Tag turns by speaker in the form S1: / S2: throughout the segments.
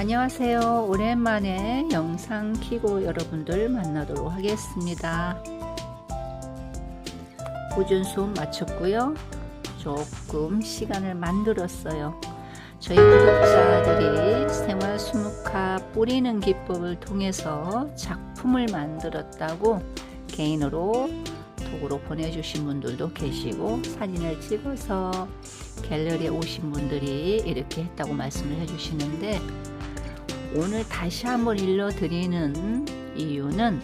S1: 안녕하세요. 오랜만에 영상 키고 여러분들 만나도록 하겠습니다. 수업 마쳤고요. 조금 시간을 만들었어요. 저희 구독자들이 생활 수묵화 뿌리는 기법을 통해서 작품을 만들었다고 개인으로 톡으로 보내주신 분들도 계시고 사진을 찍어서 갤러리에 오신 분들이 이렇게 했다고 말씀을 해주시는데 오늘 다시 한번 일러드리는 이유는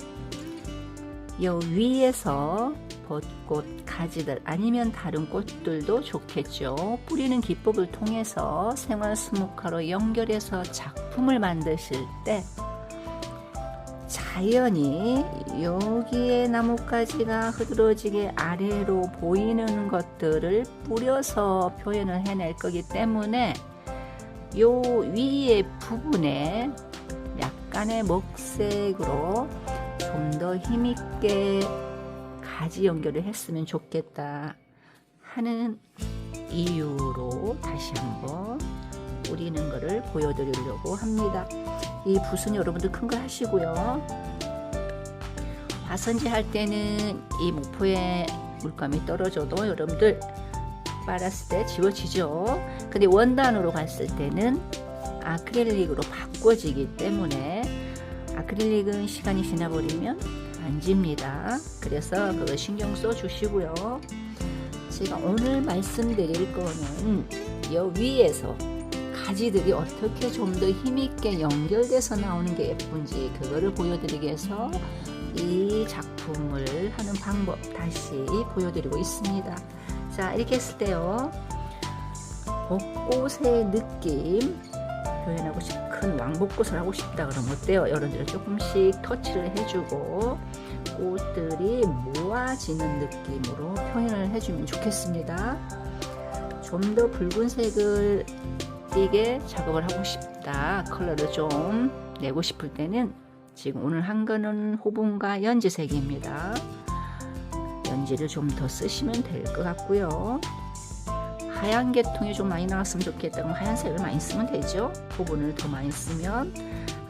S1: 요 위에서 벚꽃 가지들 아니면 다른 꽃들도 좋겠죠. 뿌리는 기법을 통해서 생활 수묵화로 연결해서 작품을 만드실 때 자연히 여기에 나뭇가지가 흐드러지게 아래로 보이는 것들을 뿌려서 표현을 해낼 거기 때문에 요 위에 부분에 약간의 먹색으로 좀 더 힘있게 가지 연결을 했으면 좋겠다 하는 이유로 다시 한번 뿌리는 것을 보여드리려고 합니다. 이 붓은 여러분들 큰 거 하시고요. 화선지 할 때는 이 목포에 물감이 떨어져도 여러분들 빨았을 때 지워지죠. 근데 원단으로 갔을 때는 아크릴릭으로 바꿔지기 때문에 아크릴릭은 시간이 지나버리면 안 집니다. 그래서 그거 신경 써 주시고요. 제가 오늘 말씀드릴 거는 여 위에서 가지들이 어떻게 좀 더 힘있게 연결돼서 나오는 게 예쁜지 그거를 보여드리기 위해서 이 작품을 하는 방법 다시 보여드리고 있습니다. 자 이렇게 했을 때요 벚꽃의 느낌 표현하고 싶, 큰 왕벚꽃을 하고 싶다 그러면 어때요? 여러분들 조금씩 터치를 해주고 꽃들이 모아지는 느낌으로 표현을 해주면 좋겠습니다. 좀 더 붉은색을 띄게 작업을 하고 싶다. 컬러를 좀 내고 싶을 때는 지금 오늘 한 거는 호분과 연지색입니다. 연지를 좀 더 쓰시면 될 것 같고요. 하얀 계통이 좀 많이 나왔으면 좋겠다. 그럼 하얀색을 많이 쓰면 되죠. 부분을 더 많이 쓰면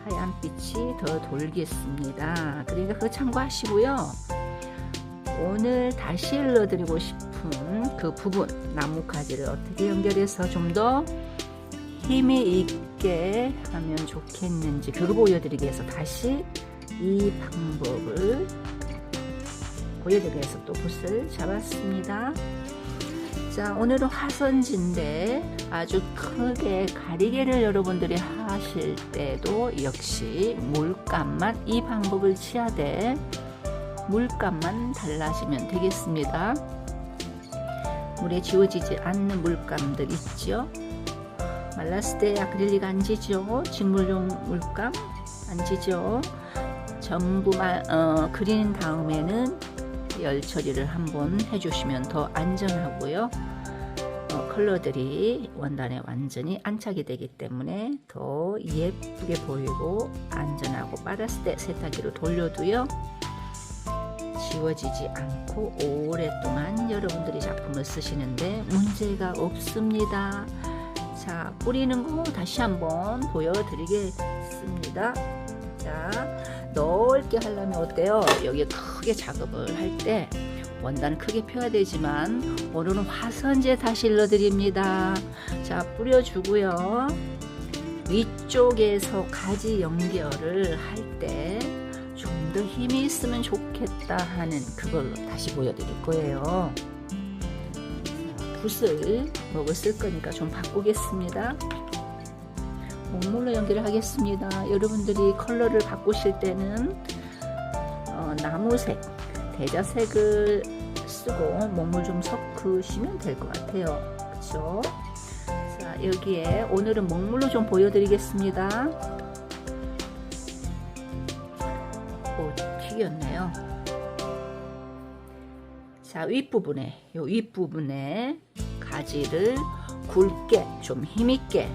S1: 하얀 빛이 더 돌겠습니다. 그러니까 그거 참고하시고요. 오늘 다시 일러드리고 싶은 그 부분 나뭇가지를 어떻게 연결해서 좀 더 힘이 있게 하면 좋겠는지 그거 보여드리기 위해서 다시 이 방법을 보여드리기 위해서 또 붓을 잡았습니다. 자, 오늘은 화선지인데 아주 크게 가리개를 여러분들이 하실 때도 역시 물감만 이 방법을 취하되 물감만 달라지면 되겠습니다. 물에 지워지지 않는 물감들 있죠. 말랐을 때 아크릴릭 안 지죠. 직물용 물감 안 지죠. 전부 말, 어, 그린 다음에는 열 처리를 한번 해주시면 더 안전하고요. 어, 컬러들이 원단에 완전히 안착이 되기 때문에 더 예쁘게 보이고 안전하고 빨았을 때 세탁기로 돌려도요. 지워지지 않고 오랫동안 여러분들이 작품을 쓰시는데 문제가 없습니다. 자, 뿌리는 거 다시 한번 보여드리겠습니다. 자, 넓게 하려면 어때요? 여기 크게 작업을 할 때 원단을 크게 펴야 되지만 오늘은 화선지에 다시 일러드립니다. 자, 뿌려주고요. 위쪽에서 가지 연결을 할 때 좀 더 힘이 있으면 좋겠다 하는 그걸로 다시 보여드릴 거예요. 붓을 먹을 쓸 거니까 좀 바꾸겠습니다. 목물로 연결을 하겠습니다. 여러분들이 컬러를 바꾸실 때는 어, 나무색, 대자색을 쓰고 목물 좀 섞으시면 될 것 같아요. 그쵸? 자, 여기에 오늘은 목물로 좀 보여드리겠습니다. 오, 튀겼네요. 자, 윗부분에, 요 윗부분에 가지를 굵게, 좀 힘있게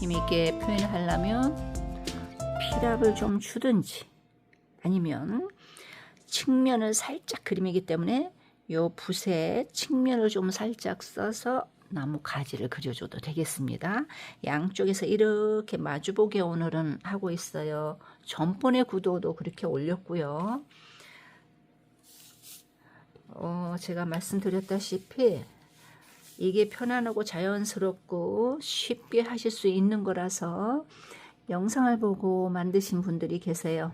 S1: 힘있게 표현을 하려면 피랍을 좀 주든지 아니면 측면을 살짝 그림이기 때문에 요 붓에 측면을 좀 살짝 써서 나무 가지를 그려줘도 되겠습니다. 양쪽에서 이렇게 마주보게 오늘은 하고 있어요. 전번에 구도도 그렇게 올렸고요. 어, 제가 말씀드렸다시피 이게 편안하고 자연스럽고 쉽게 하실 수 있는 거라서 영상을 보고 만드신 분들이 계세요.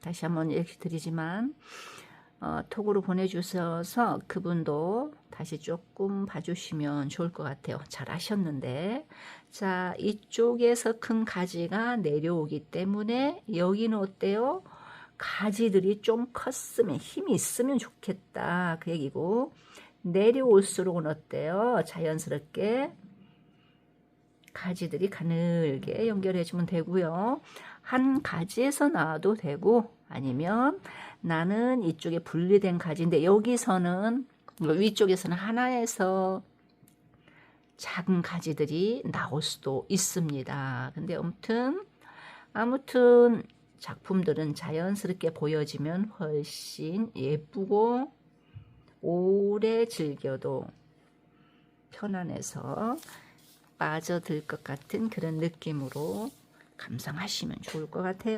S1: 다시 한번 얘기 드리지만 어, 톡으로 보내주셔서 그분도 다시 조금 봐주시면 좋을 것 같아요. 잘 하셨는데 자 이쪽에서 큰 가지가 내려오기 때문에 여기는 어때요? 가지들이 좀 컸으면 힘이 있으면 좋겠다 그 얘기고 내려올수록은 어때요? 자연스럽게 가지들이 가늘게 연결해주면 되고요. 한 가지에서 나와도 되고 아니면 나는 이쪽에 분리된 가지인데 여기서는 위쪽에서는 하나에서 작은 가지들이 나올 수도 있습니다. 근데 아무튼 아무튼 작품들은 자연스럽게 보여지면 훨씬 예쁘고 오래 즐겨도 편안해서 빠져들 것 같은 그런 느낌으로 감상하시면 좋을 것 같아요.